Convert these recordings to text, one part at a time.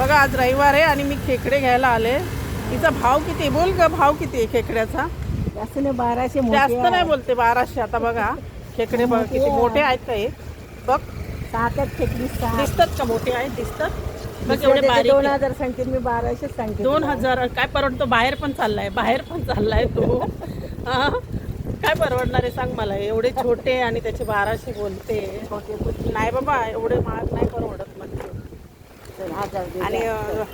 बघा आज रविवार आहे आणि मी खेकडे घ्यायला आले. तिचा भाव किती आहे? बोल ग भाव किती आहे खेकड्याचा? जास्त नाही बाराशे जास्त नाही. बोलते बाराशे. आता बघा खेकडे बघ किती. मोठे आहेत का हे बघ सातच फेकली सहा दिसतात का मोठे आहेत? दिसतात. बघ एवढे बारीक दोन. हजार सांगते मी बाराशे सांगते दोन. हजार. काय परवडतो? बाहेर पण चाललाय बाहेर पण चाललाय तो. हा? काय परवडणार आहे सांग मला? एवढे छोटे आणि त्याचे बाराशे बोलते. नाही बाबा एवढे महाग नाही परवडत म्हणजे चल, हजार दे. आणि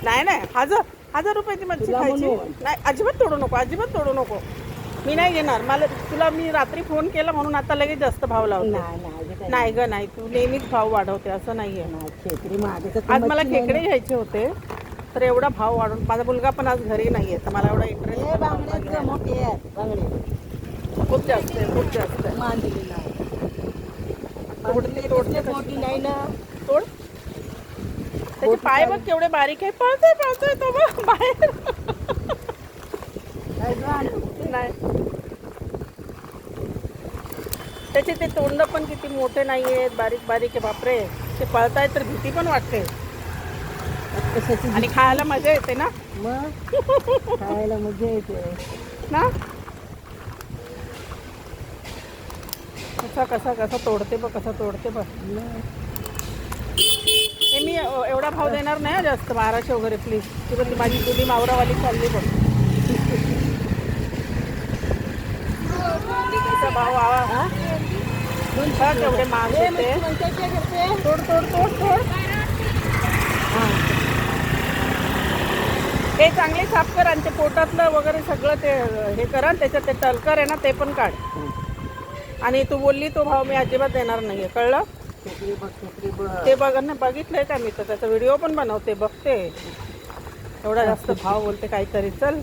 नाही नाही हजार हजार रुपयाची मच्छी खायची. नाही अजिबात तोडू नको अजिबात तोडू नको. मी नाही घेणार मला तुला मी रात्री फोन केला म्हणून आता लगेच जास्त भाव लावते. नाही नाही नाही. ग नाही तू नेहमीच भाव वाढवते असं नाहीये. नाही, तर आज मला नाही खेकडे घ्यायचे होते तर एवढा भाव वाढून माझा मुलगा पण आज घरी नाहीये तर मला एवढा इंटरेस्ट खूप जास्त आहे खूप जास्त आहे. मान दिलेला तोडते तोडते मोठी नाही ना. त्याचे पाय बघ केवढे बारीक आहे. पळतोय पळतोय तो बघ बाहेर. नाही त्याचे ते तोंड पण किती मोठे नाही आहेत बारीक बारीक आहे. बापरे. ते पळतायत तर भीती पण वाटते. आणि खायला मजा येते ना? मग? खायला मजा येते. ना? कसा कसा कसा तोडते बघ कसा तोडते बघ. मी भाव देणार नाही हं जास्त बाराशे वगैरे प्लीज ती पण माझी जुनी मावरावाली चालली तिचा भाव आवा. हा? हा, हे? तोड तोड तोड तोड. हा. हे चांगले साफ कर आणि ते पोटातलं वगैरे सगळं ते हे कर आणि त्याच्यात ते टलकर आहे ना ते पण काढ. आणि तू बोलली तो भाव मी अजिबात देणार नाहीये. कळलं? खेकडी बघ खेकडी बघ. ते बघ ना बघितलंय का मी? तर त्याचा व्हिडिओ पण बनवते बघते. एवढा जास्त भाव बोलते काहीतरी. चल.